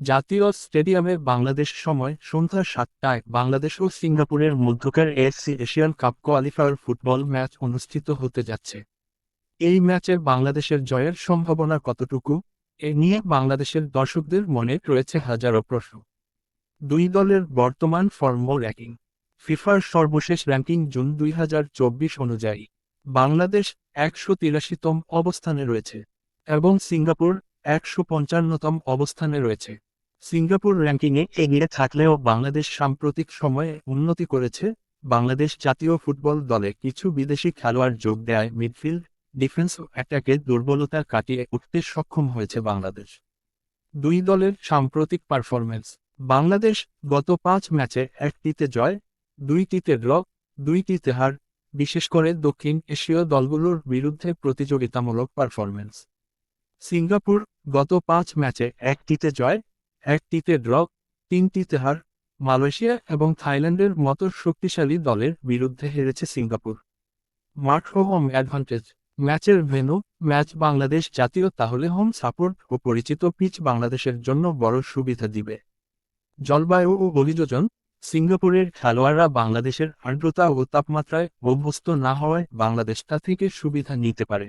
জাতীয় স্টেডিয়ামে বাংলাদেশ সময় সন্ধ্যা সাতটায় বাংলাদেশ ও সিঙ্গাপুরের মধ্যকার AFC Asian cup qualifier football match অনুষ্ঠিত হতে যাচ্ছে। এই ম্যাচে বাংলাদেশের জয়ের সম্ভাবনা কতটুকু? এ নিয়ে বাংলাদেশের দর্শকদের মনে রয়েছে হাজারো প্রশ্ন। দুই দলের বর্তমান ফর্ম র্যাঙ্কিং ফিফার সর্বশেষ র্যাঙ্কিং জুন দুই হাজার চব্বিশ অনুযায়ী বাংলাদেশ একশো তিরাশিতম অবস্থানে রয়েছে এবং সিঙ্গাপুর একশো পঞ্চান্নতম অবস্থানে রয়েছে। সিঙ্গাপুর র্যাঙ্কিংয়ে এগিয়ে থাকলেও বাংলাদেশ সাম্প্রতিক সময়ে উন্নতি করেছে। বাংলাদেশ জাতীয় ফুটবল দলে কিছু বিদেশি খেলোয়াড় যোগ দেয় মিডফিল্ড, ডিফেন্স অ্যাটাকে দুর্বলতা কাটিয়ে উঠতে সক্ষম হয়েছে বাংলাদেশ। দুই দলের সাম্প্রতিক পারফরমেন্স বাংলাদেশ গত পাঁচ ম্যাচে একটিতে জয়, দুইটিতে ড্র, দুইটিতে হার, বিশেষ করে দক্ষিণ এশীয় দলগুলোর বিরুদ্ধে প্রতিযোগিতামূলক পারফরমেন্স সিঙ্গাপুর গত পাঁচ ম্যাচে একটিতে জয় একটিতে ড্র তিনটিতে হার, মালয়েশিয়া এবং থাইল্যান্ডের মতো শক্তিশালী দলের বিরুদ্ধে হেরেছে সিঙ্গাপুর। মাঠ ও হোম অ্যাডভান্টেজ ম্যাচের ভেন্যু, ম্যাচ বাংলাদেশ জাতীয় তাহলে হোম সাপোর্ট ও পরিচিত পিচ বাংলাদেশের জন্য বড় সুবিধা দিবে। জলবায়ু ও অভিযোজন, সিঙ্গাপুরের খেলোয়াড়রা বাংলাদেশের আর্দ্রতা ও তাপমাত্রায় অভ্যস্ত না হওয়ায় বাংলাদেশটা থেকে সুবিধা নিতে পারে।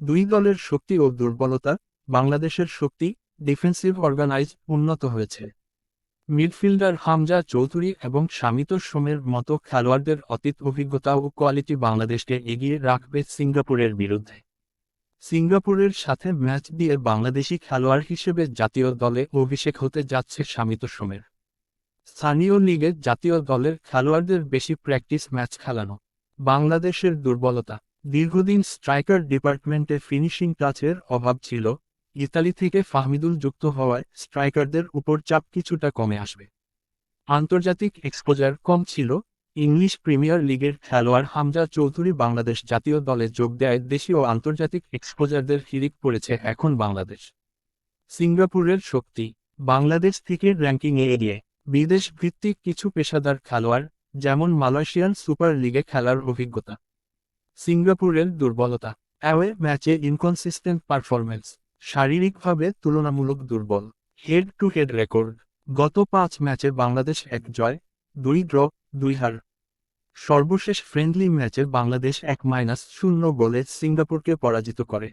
দুই দলের শক্তি ও দুর্বলতা, বাংলাদেশের শক্তি ডিফেন্সিভ অর্গানাইজ উন্নত হয়েছে। মিডফিল্ডার হামজা চৌধুরী এবং শামিত সোমের মতো খেলোয়াড়দের অতীত অভিজ্ঞতা ও কোয়ালিটি বাংলাদেশকে এগিয়ে রাখবে সিঙ্গাপুরের বিরুদ্ধে। সিঙ্গাপুরের সাথে ম্যাচ দিয়ে বাংলাদেশি খেলোয়াড় হিসেবে জাতীয় দলে অভিষেক হতে যাচ্ছে শামিত সোমের। স্থানীয় লিগে জাতীয় দলের খেলোয়াড়দের বেশি প্র্যাকটিস ম্যাচ খেলানো। বাংলাদেশের দুর্বলতা। দীর্ঘদিন স্ট্রাইকার ডিপার্টমেন্টে ফিনিশিং টাচের অভাব ছিল। ইতালি থেকে ফাহমিদুল যুক্ত হওয়ায় স্ট্রাইকারদের উপর চাপ কিছুটা কমে আসবে। আন্তর্জাতিক এক্সপোজার কম ছিল, ইংলিশ প্রিমিয়ার লিগের খেলোয়াড় হামজা চৌধুরী বাংলাদেশ জাতীয় দলে যোগ দেয়, দেশীয় ও আন্তর্জাতিক এক্সপোজারদের হিরিক পড়েছে এখন বাংলাদেশ। সিঙ্গাপুরের শক্তি, বাংলাদেশ থেকে র্যাঙ্কিংয়ে এগিয়ে, বিদেশ ভিত্তিক কিছু পেশাদার খেলোয়াড়, যেমন মালয়েশিয়ান সুপার লিগে খেলার অভিজ্ঞতা। সিঙ্গাপুরের দুর্বলতা অ্যাওয়ে ম্যাচে ইনকনসিস্টেন্ট পারফরমেন্স শারীরিকভাবে তুলনামূলক দুর্বল। হেড টু হেড রেকর্ড গত পাঁচ ম্যাচে বাংলাদেশ এক জয়, দুই ড্র দুই হার। সর্বশেষ ফ্রেন্ডলি ম্যাচে বাংলাদেশ এক মাইনাস শূন্য গোলে সিঙ্গাপুরকে পরাজিত করে।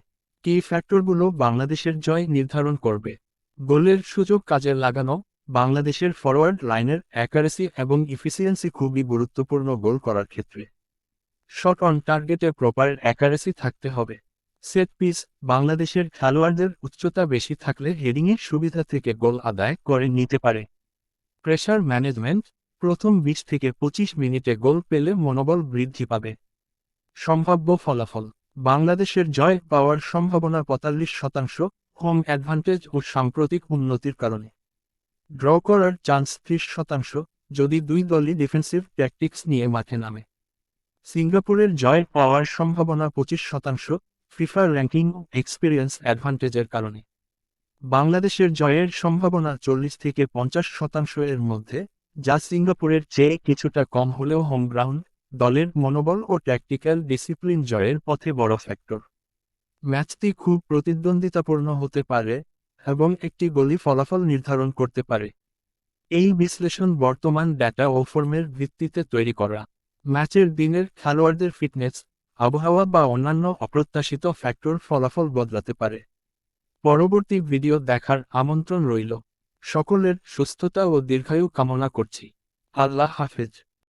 কি ফ্যাক্টরগুলো বাংলাদেশের জয় নির্ধারণ করবে। গোলের সুযোগ কাজে লাগানো, বাংলাদেশের ফরওয়ার্ড লাইনের অ্যাকারেসি এবং ইফিসিয়েন্সি খুবই গুরুত্বপূর্ণ গোল করার ক্ষেত্রে। শট অন টার্গেটে প্রপার অ্যাকারেসি থাকতে হবে। সেট পিস বাংলাদেশের খেলোয়াড়দের উচ্চতা বেশি থাকলে হেডিংয়ের সুবিধা থেকে গোল আদায় করে নিতে পারে। প্রেশার ম্যানেজমেন্ট প্রথম বিশ থেকে পঁচিশ মিনিটে গোল পেলে মনোবল বৃদ্ধি পাবে। সম্ভাব্য ফলাফল, বাংলাদেশের জয় পাওয়ার সম্ভাবনা পঁয়তাল্লিশ শতাংশ, হোম অ্যাডভান্টেজ ও সাম্প্রতিক উন্নতির কারণে। ড্র করার চান্স ত্রিশ শতাংশ, যদি দুই দলই ডিফেন্সিভ ট্যাকটিক্স নিয়ে মাঠে নামে। সিঙ্গাপুরের জয় পাওয়ার সম্ভাবনা পঁচিশ শতাংশ ফিফা র্যাঙ্কিং এক্সপিরিয়েন্স অ্যাডভান্টেজের কারণে। বাংলাদেশের জয়ের সম্ভাবনা চল্লিশ থেকে পঞ্চাশ শতাংশ এর মধ্যে, যা সিঙ্গাপুরের চেয়ে কিছুটা কম হলেও হোম গ্রাউন্ড, দলের মনোবল ও ট্যাকটিক্যাল ডিসিপ্লিন জয়ের পথে বড় ফ্যাক্টর। ম্যাচটি খুব প্রতিদ্বন্দ্বিতাপূর্ণ হতে পারে এবং একটি গলি ফলাফল নির্ধারণ করতে পারে। এই বিশ্লেষণ বর্তমান ডেটা ও ফর্মের ভিত্তিতে তৈরি করা। ম্যাচের দিনের খেলোয়াড়দের ফিটনেস আবহাওয়া বা অন্যান্য অপ্রত্যাশিত ফ্যাক্টর ফলাফল বদলাতে পারে। পরবর্তী ভিডিও দেখার আমন্ত্রণ রইল। সকলের সুস্থতা ও দীর্ঘায়ু কামনা করছি। আল্লাহ হাফেজ।